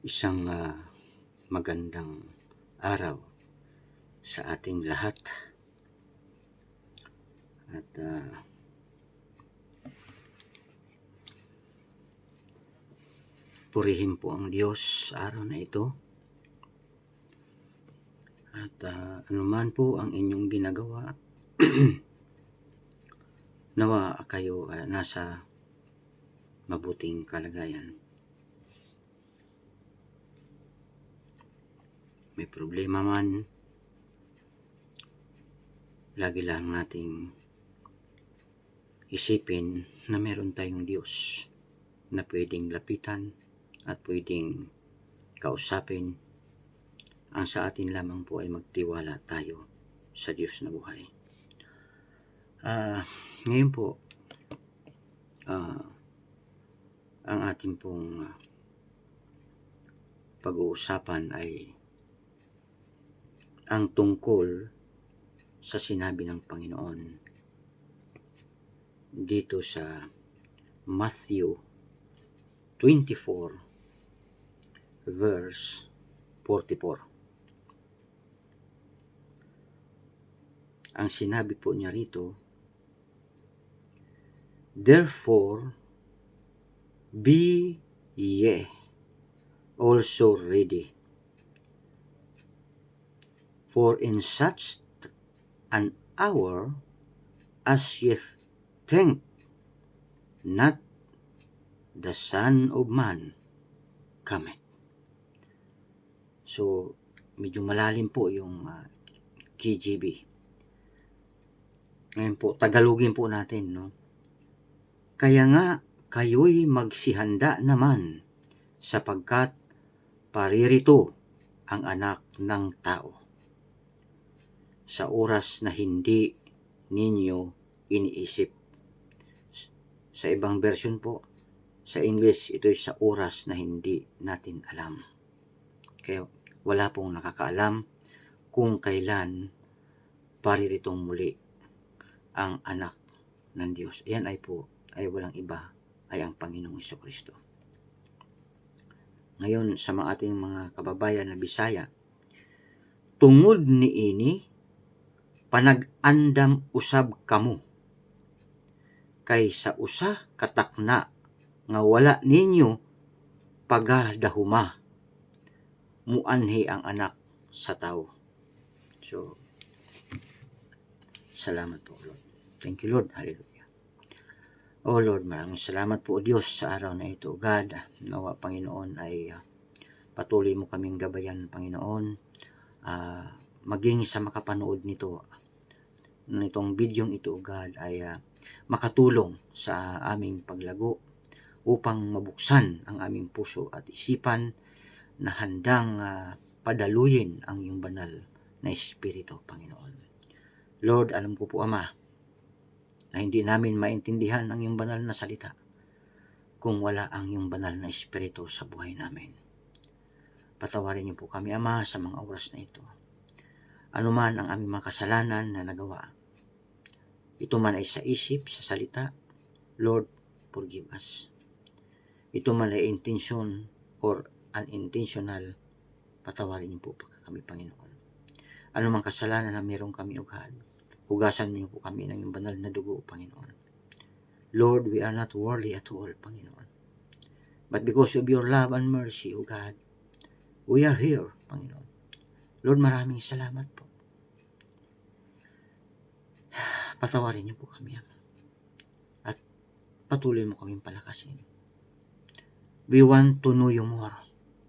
Isang ah, magandang araw sa ating lahat. At ah, purihin po ang Diyos sa araw na ito. At ah, anuman po ang inyong ginagawa, nawa kayo ah, nasa mabuting kalagayan. May problema man, lagi lang nating isipin na meron tayong Diyos na pwedeng lapitan at pwedeng kausapin. Ang sa atin lamang po ay magtiwala tayo sa Diyos na buhay. Ah, ngayon po, ah, ang ating pong ah, pag-uusapan ay ang tungkol sa sinabi ng Panginoon dito sa Matthew 24 verse 44. Ang sinabi po niya rito, Therefore, be ye also ready. For in such an hour as ye think not the Son of Man cometh. So, medyo malalim po yung uh, KGB. Ngayon po, Tagalogin po natin, no? Kaya nga, kayo'y magsihanda naman sapagkat paririto ang anak ng tao sa oras na hindi ninyo iniisip. Sa ibang version po, sa English, ito ay sa oras na hindi natin alam. Kaya wala pong nakakaalam kung kailan pariritong muli ang anak ng Diyos. Yan ay po, ay walang iba, ay ang Panginoong Iso Kristo. Ngayon, sa mga ating mga kababayan na Bisaya, tungod ni ini, panag-andam usab kamo. Kay sa usa katakna nga wala ninyo pagadahuma muanhi ang anak sa tao. So, salamat po Lord. Thank you Lord. Hallelujah. Oh Lord, maraming salamat po Diyos sa araw na ito. God, nawa Panginoon ay uh, patuloy mo kaming gabayan Panginoon. Uh, maging sa makapanood nito, nitong bidyong ito God ay uh, makatulong sa aming paglago upang mabuksan ang aming puso at isipan na handang uh, padaluyin ang iyong banal na Espiritu, Panginoon. Lord, alam ko po, Ama, na hindi namin maintindihan ang iyong banal na salita kung wala ang iyong banal na Espiritu sa buhay namin. Patawarin niyo po kami, Ama, sa mga oras na ito. Ano man ang aming mga kasalanan na nagawa, ito man ay sa isip, sa salita, Lord, forgive us. Ito man ay intention or unintentional, patawarin niyo po kami, Panginoon. Ano mang kasalanan na meron kami, O God, hugasan niyo po kami ng iyong banal na dugo, Panginoon. Lord, we are not worthy at all, Panginoon. But because of your love and mercy, O God, we are here, Panginoon. Lord, maraming salamat po. Patawarin niyo po kami, Ama. At patuloy mo kaming palakasin. We want to know you more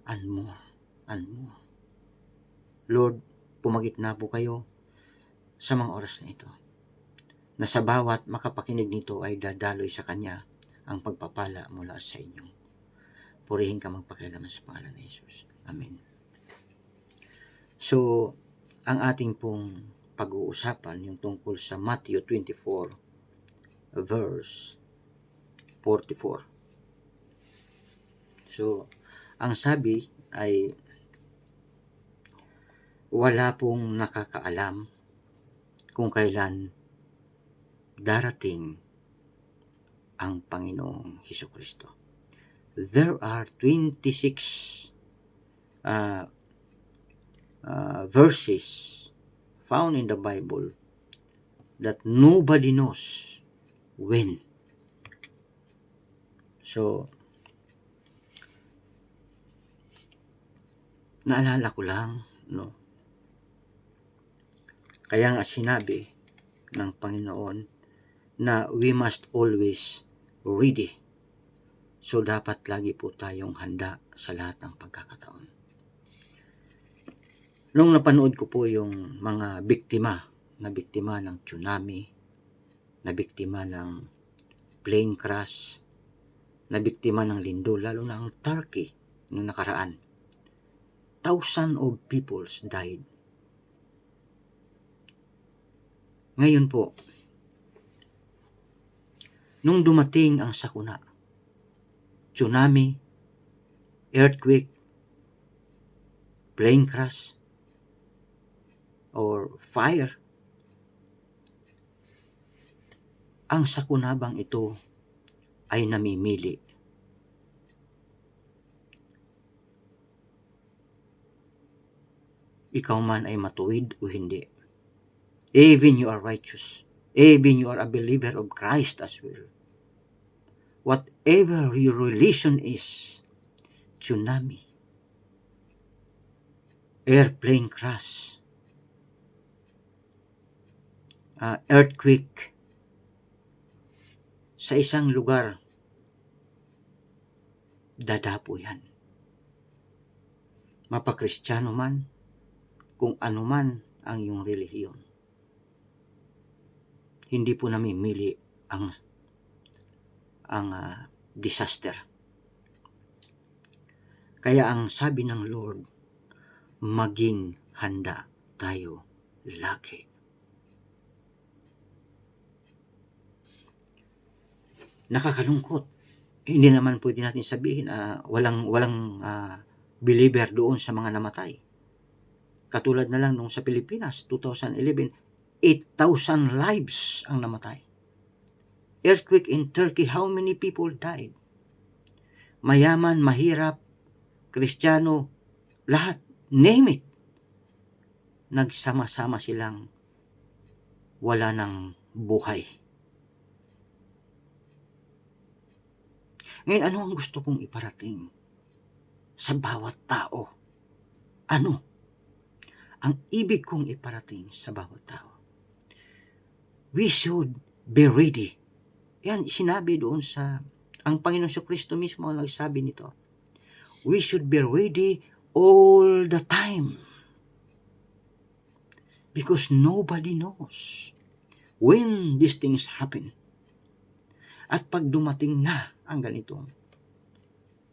and more and more. Lord, pumagit na po kayo sa mga oras na ito. Na sa bawat makapakinig nito ay dadaloy sa Kanya ang pagpapala mula sa inyo. Purihin ka magpakialaman sa pangalan ni Jesus. Amen. So, ang ating pong pag-uusapan yung tungkol sa Matthew 24 verse 44. So, ang sabi ay wala pong nakakaalam kung kailan darating ang Panginoong Heso Kristo. There are 26 uh, uh, verses found in the Bible that nobody knows when. So, naalala ko lang, no? Kaya nga sinabi ng Panginoon na we must always ready. So, dapat lagi po tayong handa sa lahat ng pagkakataon. Nung napanood ko po yung mga biktima, na biktima ng tsunami, na biktima ng plane crash, na biktima ng lindol, lalo na ang Turkey noong nakaraan. Thousand of peoples died. Ngayon po, nung dumating ang sakuna, tsunami, earthquake, plane crash, or fire, ang sakunabang ito ay namimili. Ikaw man ay matuwid o hindi. Even you are righteous. Even you are a believer of Christ as well. Whatever your relation is, tsunami, airplane crash, uh, earthquake, sa isang lugar, dadapo yan. Mapakristyano man, kung ano man ang iyong relihiyon. Hindi po namimili ang ang uh, disaster. Kaya ang sabi ng Lord, maging handa tayo lagi. Nakakalungkot. Hindi naman pwede natin sabihin uh, walang walang uh, believer doon sa mga namatay. Katulad na lang nung sa Pilipinas, 2011, 8,000 lives ang namatay. Earthquake in Turkey, how many people died? Mayaman, mahirap, kristyano, lahat, name it. Nagsama-sama silang wala ng buhay. Ngayon, ano ang gusto kong iparating sa bawat tao? Ano? Ang ibig kong iparating sa bawat tao we should be ready. Yan, sinabi doon sa, ang Panginoon Kristo mismo ang nagsabi nito. We should be ready all the time. Because nobody knows when these things happen. At pag dumating na ang ganitong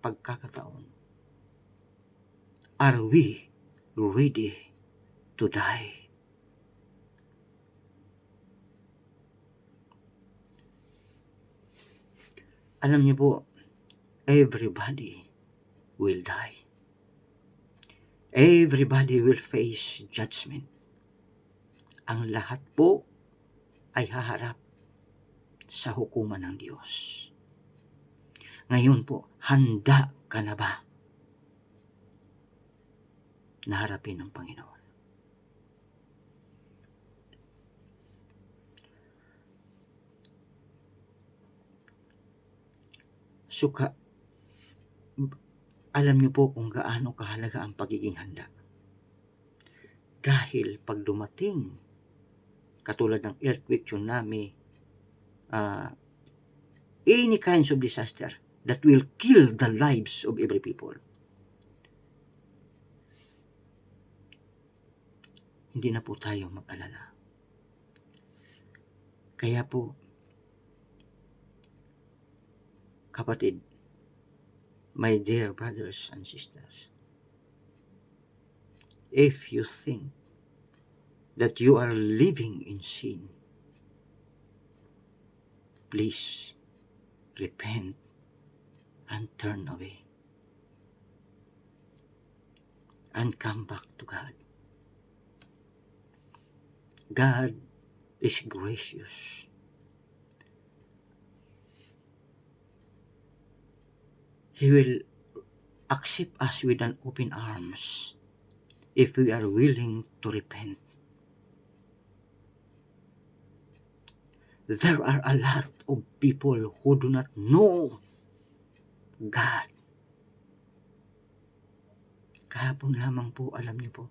pagkakataon, are we ready to die? Alam niyo po, everybody will die. Everybody will face judgment. Ang lahat po ay haharap sa hukuman ng Diyos. Ngayon po, handa ka na ba na harapin ng Panginoon? Suka, alam niyo po kung gaano kahalaga ang pagiging handa. Dahil pag dumating, katulad ng earthquake, tsunami, uh, any kinds of disaster that will kill the lives of every people. Hindi na po tayo mag-alala. Kaya po, Kapatid, my dear brothers and sisters, if you think that you are living in sin, please repent and turn away and come back to God. God is gracious. He will accept us with an open arms if we are willing to repent. There are a lot of people who do not know God. Kahapon lamang po, alam niyo po,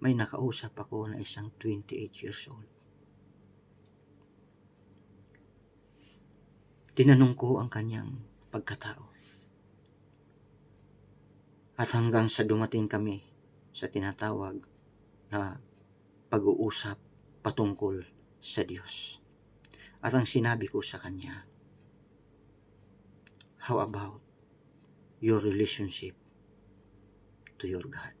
may nakausap ako na isang 28 years old. Tinanong ko ang kanyang pagkatao. At hanggang sa dumating kami sa tinatawag na pag-uusap patungkol sa Diyos. At ang sinabi ko sa kanya, how about your relationship to your God?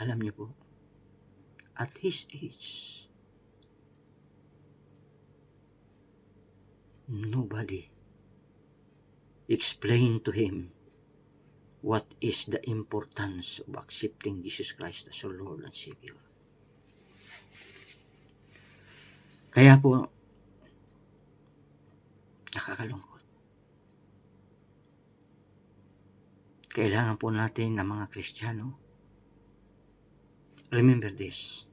Alam niyo po, at his age, nobody explained to him what is the importance of accepting Jesus Christ as your Lord and Savior. Kaya po, nakakalungkot. Kailangan po natin ng mga Kristiyano, remember this,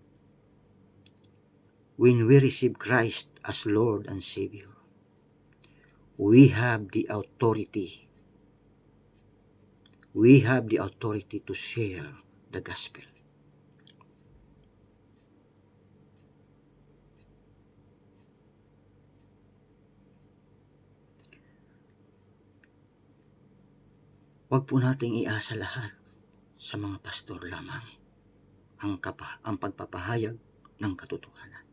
when we receive Christ as Lord and Savior, we have the authority we have the authority to share the gospel. Huwag po nating iasa lahat sa mga pastor lamang ang, kapa, ang pagpapahayag ng katotohanan.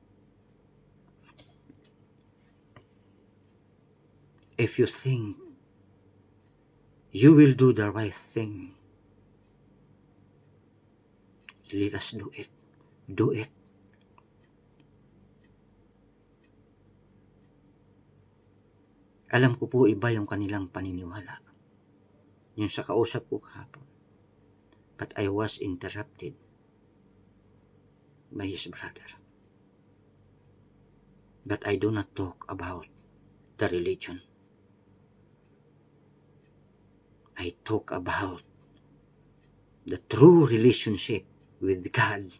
If you think you will do the right thing. Let us do it. Do it. Alam ko po iba yung kanilang paniniwala. Yung sa kausap ko kahapon. But I was interrupted by his brother. But I do not talk about the religion. I talk about the true relationship with God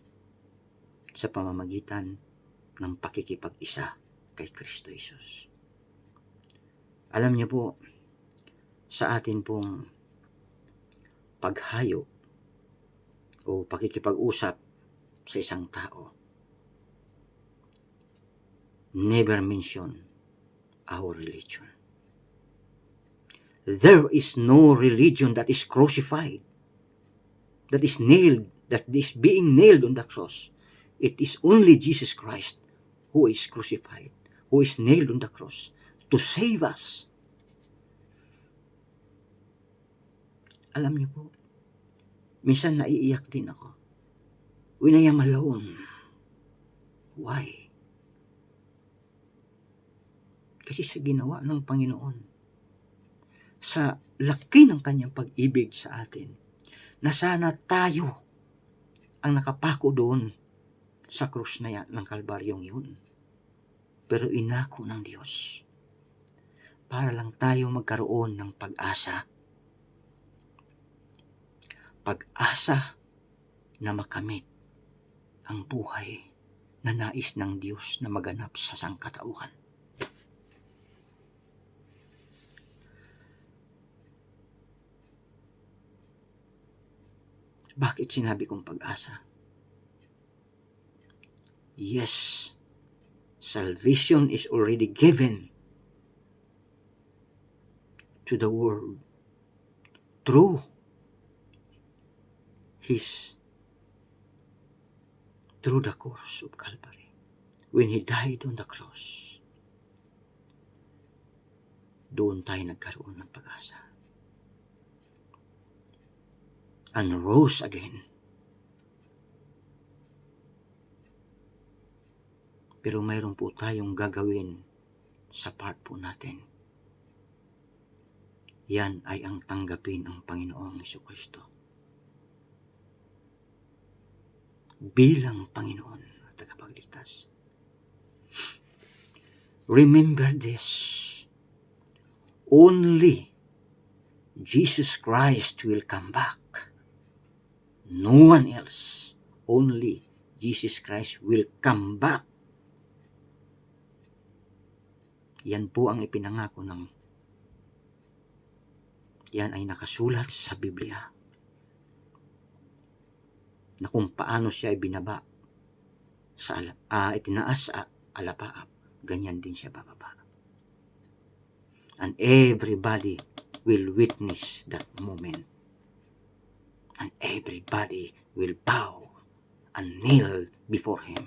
sa pamamagitan ng pakikipag-isa kay Kristo Jesus. Alam niyo po, sa atin pong paghayo o pakikipag-usap sa isang tao, never mention our religion. There is no religion that is crucified, that is nailed, that is being nailed on the cross. It is only Jesus Christ who is crucified, who is nailed on the cross to save us. Alam niyo po, minsan naiiyak din ako. Am alone. Why? Kasi sa ginawa ng Panginoon sa laki ng kanyang pag-ibig sa atin na sana tayo ang nakapako doon sa krus na yan, ng kalbaryong yun. Pero inako ng Diyos para lang tayo magkaroon ng pag-asa. Pag-asa na makamit ang buhay na nais ng Diyos na maganap sa sangkatauhan. Bakit sinabi kong pag-asa? Yes, salvation is already given to the world through His through the cross of Calvary when He died on the cross. Doon tayo nagkaroon ng pag-asa. and rose again. Pero mayroon po tayong gagawin sa part po natin. Yan ay ang tanggapin ang Panginoong Iso Kristo. Bilang Panginoon at tagapagligtas. Remember this only Jesus Christ will come back. No one else. Only Jesus Christ will come back. Yan po ang ipinangako ng yan ay nakasulat sa Biblia na kung paano siya ay binaba sa ah, itinaas sa alapaap, ganyan din siya bababa. And everybody will witness that moment. And everybody will bow and kneel before Him.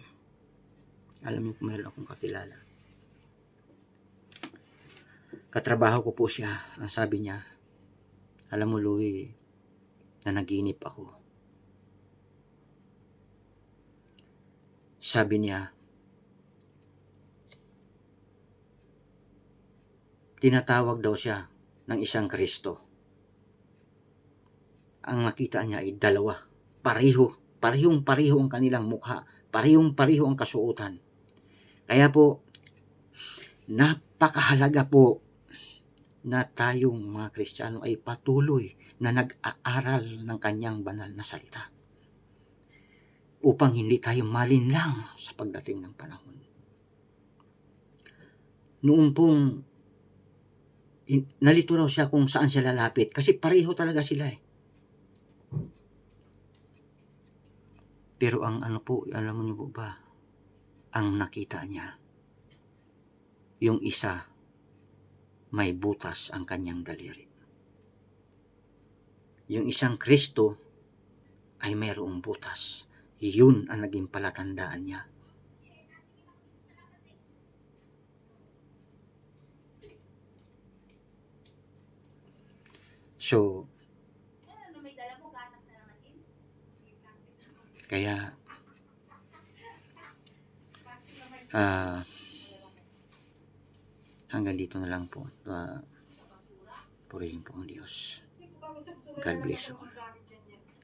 Alam niyo kung meron akong kakilala. Katrabaho ko po siya. Ang sabi niya, alam mo Louie, na naginip ako. Sabi niya, tinatawag daw siya ng isang Kristo. Ang nakita niya ay dalawa. Pareho. Parehong pareho ang kanilang mukha. Parehong pareho ang kasuotan. Kaya po, napakahalaga po na tayong mga Kristiyano ay patuloy na nag-aaral ng kanyang banal na salita upang hindi tayo malinlang sa pagdating ng panahon. Noong pong in, nalito raw siya kung saan siya lalapit kasi pareho talaga sila eh. Pero ang ano po, alam niyo po ba, ang nakita niya, yung isa, may butas ang kanyang daliri. Yung isang Kristo ay mayroong butas. Yun ang naging palatandaan niya. So, kaya ah hanggang dito na lang po. Uh, purihin po ang Diyos. God bless you.